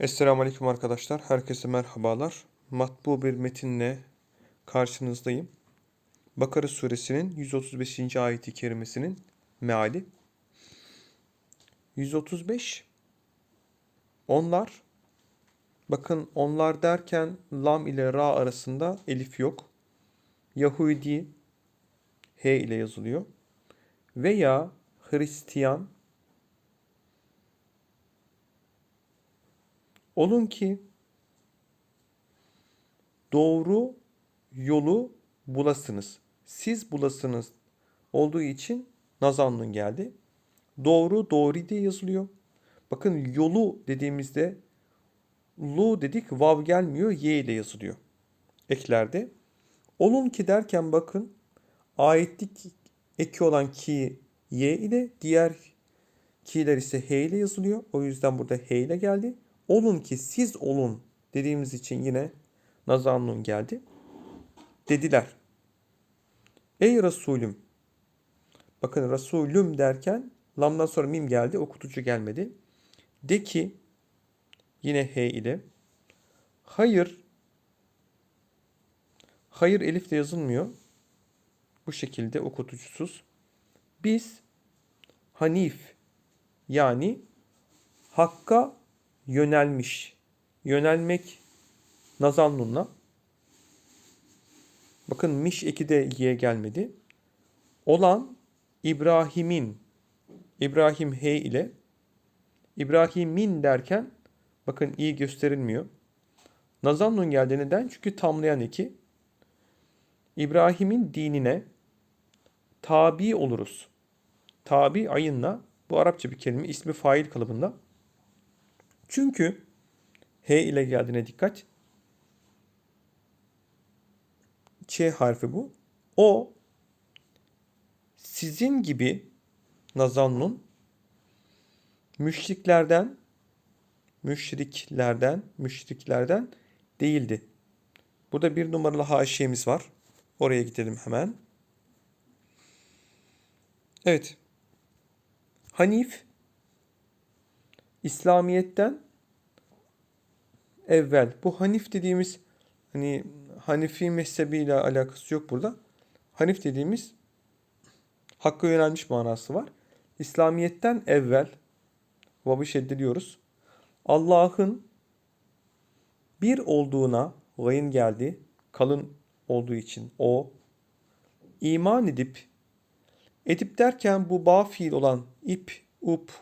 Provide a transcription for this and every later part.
Esselamu Aleyküm arkadaşlar. Herkese merhabalar. Matbu bir metinle karşınızdayım. Bakara suresinin 135. ayeti kerimesinin meali. 135 Onlar bakın onlar derken lam ile ra arasında elif yok. Yahudi h ile yazılıyor. Veya Hristiyan Olun ki doğru yolu bulasınız. Siz bulasınız olduğu için nazanlın geldi. Doğru doğru diye yazılıyor. Bakın yolu dediğimizde lu dedik vav gelmiyor y ile yazılıyor. Eklerde. Olun ki derken bakın ayetlik eki olan ki y ile diğer ki'ler ise h ile yazılıyor. O yüzden burada h ile geldi. Olun ki siz olun dediğimiz için yine nazanlun geldi. Dediler. Ey Resulüm. Bakın Resulüm derken lamdan sonra mim geldi. Okutucu gelmedi. De ki yine he ile hayır hayır elif de yazılmıyor. Bu şekilde okutucusuz. Biz Hanif yani Hakka yönelmiş. Yönelmek nazan Bakın miş eki de y'ye gelmedi. Olan İbrahim'in İbrahim he ile İbrahim'in derken bakın iyi gösterilmiyor. Nazan nun geldi neden? Çünkü tamlayan eki. İbrahim'in dinine tabi oluruz. Tabi ayınla bu Arapça bir kelime ismi fail kalıbında. Çünkü H ile geldiğine dikkat. Ç harfi bu. O sizin gibi nazannun müşriklerden müşriklerden müşriklerden değildi. Burada bir numaralı haşiyemiz var. Oraya gidelim hemen. Evet. Hanif İslamiyet'ten evvel. Bu Hanif dediğimiz hani Hanifi mezhebiyle alakası yok burada. Hanif dediğimiz hakka yönelmiş manası var. İslamiyet'ten evvel vabı şeddediyoruz. Allah'ın bir olduğuna gayın geldi. Kalın olduğu için o iman edip edip derken bu bağ fiil olan ip, up,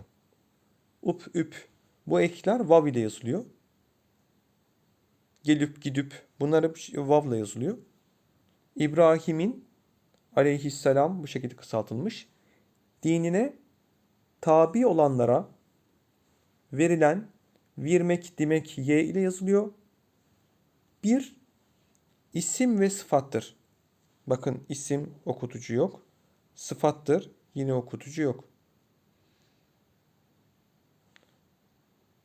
up, üp bu ekler vav ile yazılıyor. Gelip gidip bunlar hep vavla yazılıyor. İbrahim'in aleyhisselam bu şekilde kısaltılmış. Dinine tabi olanlara verilen virmek demek y ile yazılıyor. Bir isim ve sıfattır. Bakın isim okutucu yok. Sıfattır yine okutucu yok.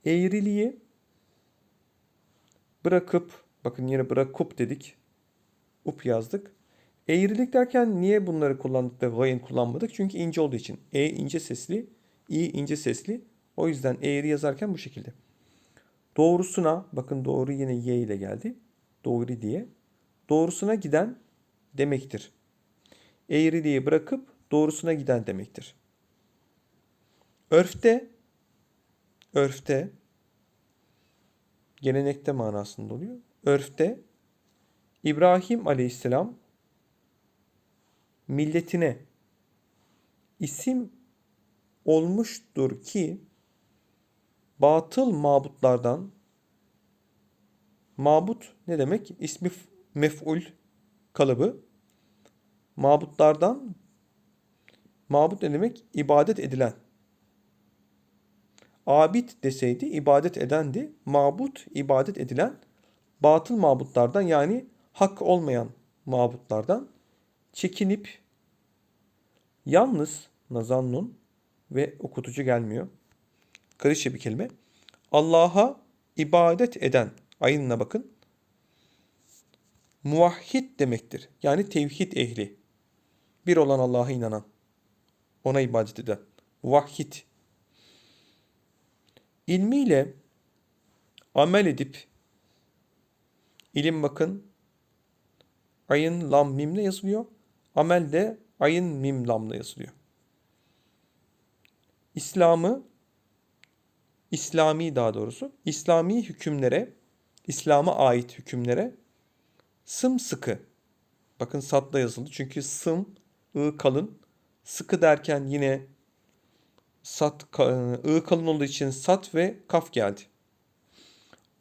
Eğriliği bırakıp bakın yine bırakıp dedik. Up yazdık. Eğrilik derken niye bunları kullandık da gayın kullanmadık? Çünkü ince olduğu için. E ince sesli, i ince sesli. O yüzden eğri yazarken bu şekilde. Doğrusuna bakın doğru yine y ile geldi. Doğru diye. Doğrusuna giden demektir. Eğriliği bırakıp doğrusuna giden demektir. Örfte örfte gelenekte manasında oluyor. Örfte İbrahim Aleyhisselam milletine isim olmuştur ki batıl mabutlardan mabut ne demek? İsmi mef'ul kalıbı. Mabutlardan mabut ne demek? İbadet edilen abid deseydi ibadet edendi. Mabut ibadet edilen batıl mabutlardan yani hak olmayan mabutlardan çekinip yalnız nazannun ve okutucu gelmiyor. Karışık bir kelime. Allah'a ibadet eden ayınına bakın. Muvahhid demektir. Yani tevhid ehli. Bir olan Allah'a inanan. Ona ibadet eden. Muvahhid ilmiyle amel edip ilim bakın ayın lam mimle yazılıyor. Amel de ayın mim lamla yazılıyor. İslam'ı İslami daha doğrusu İslami hükümlere İslam'a ait hükümlere sımsıkı bakın satla yazıldı çünkü sım ı kalın sıkı derken yine sat ı kalın olduğu için sat ve kaf geldi.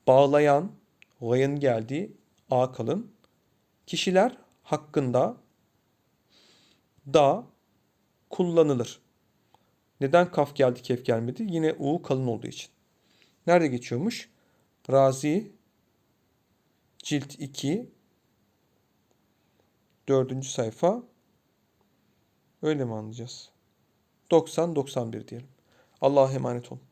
Bağlayan gayın geldiği a kalın kişiler hakkında da kullanılır. Neden kaf geldi kef gelmedi? Yine u kalın olduğu için. Nerede geçiyormuş? Razi cilt 2 dördüncü sayfa öyle mi anlayacağız? 90-91 diyelim. Allah'a emanet olun.